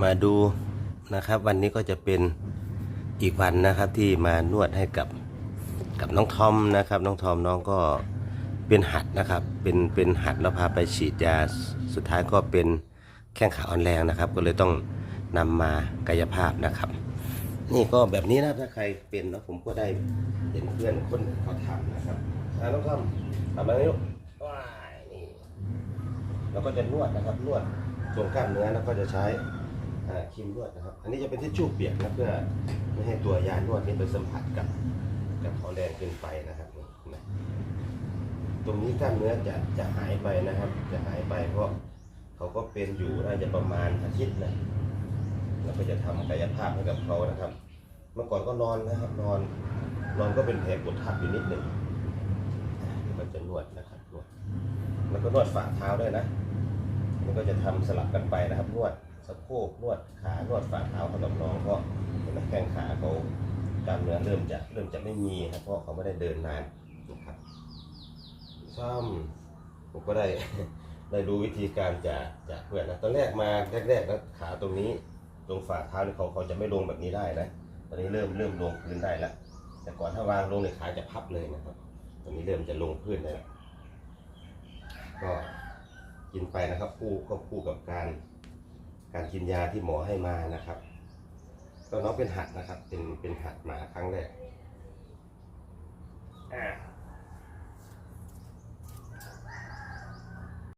มาดูนะครับ วันนี้ก็จะเป็นอีกวันนะครับที่มานวดให้กับกับน้องทอมนะครับ น้องทอมน้องก็เป็นหัดนะครับ เป็นเป็นหัดแล้วพาไปฉีดยาสุดท้ายก็เป็นแข้งขาอ่อนแรงนะครับ ก็เลยต้องนำมากายภาพนะครับ นี่ก็แบบนี้นะถ้าใครเป็นเนาะผมก็ได้เห็นเพื่อนคนเขาทำนะครับน้องทอมทำอะไรลูกว้ายนี่เราก็จะนวดนะครับนวดตรงกล้ามเนื้อแล้วก็จะใช้ ครีมนวดนะครับ อันนี้จะเป็นทิชชู่เปียกนะเพื่อไม่ให้ตัวยานวดนี้ไปสัมผัสกับกับของแรงเกินไปนะครับนะตรงนี้กล้ามเนื้อจะจะหายไปนะครับ จะหายไปเพราะเขาก็เป็นอยู่น่าจะประมาณอาทิตย์นะเราก็จะทำกายภาพให้กับเขานะครับ เมื่อก่อนก็นอนนะครับ นอนนอนก็เป็นแผลกดทับอยู่นิดหนึ่งแล้วก็จะนวดนะครับนวดแล้วก็นวดฝ่าเท้าด้วยนะแล้วก็จะทำสลับกันไปนะครับนวด สะโพกนวดขานวดฝ่าเท้าเขากับน้องเพราะเห็นไหมแข้งขาเขากล้ามเนื้อเริ่มจะเริ่มจะไม่มีครับเพราะเขาไม่ได้เดินนานนะครับซ่อมผมก็ได้ได้รู้วิธีการจากจากเพื่อนนะตอนแรกมาแรกๆแล้วขาตรงนี้ตรงฝ่าเท้านี่เขาเขาจะไม่ลงแบบนี้ได้นะตอนนี้เริ่มเริ่มลงพื้นได้แล้วแต่ก่อนถ้าวางลงในขาจะพับเลยนะครับ ตอนนี้เริ่มจะลงพื้นได้แล้วก็กินไปนะครับคู่ควบคู่กับการ การกินยาที่หมอให้มานะครับ ก็น้องเป็นหัดนะครับ เป็นเป็นหัดมาครั้งแรก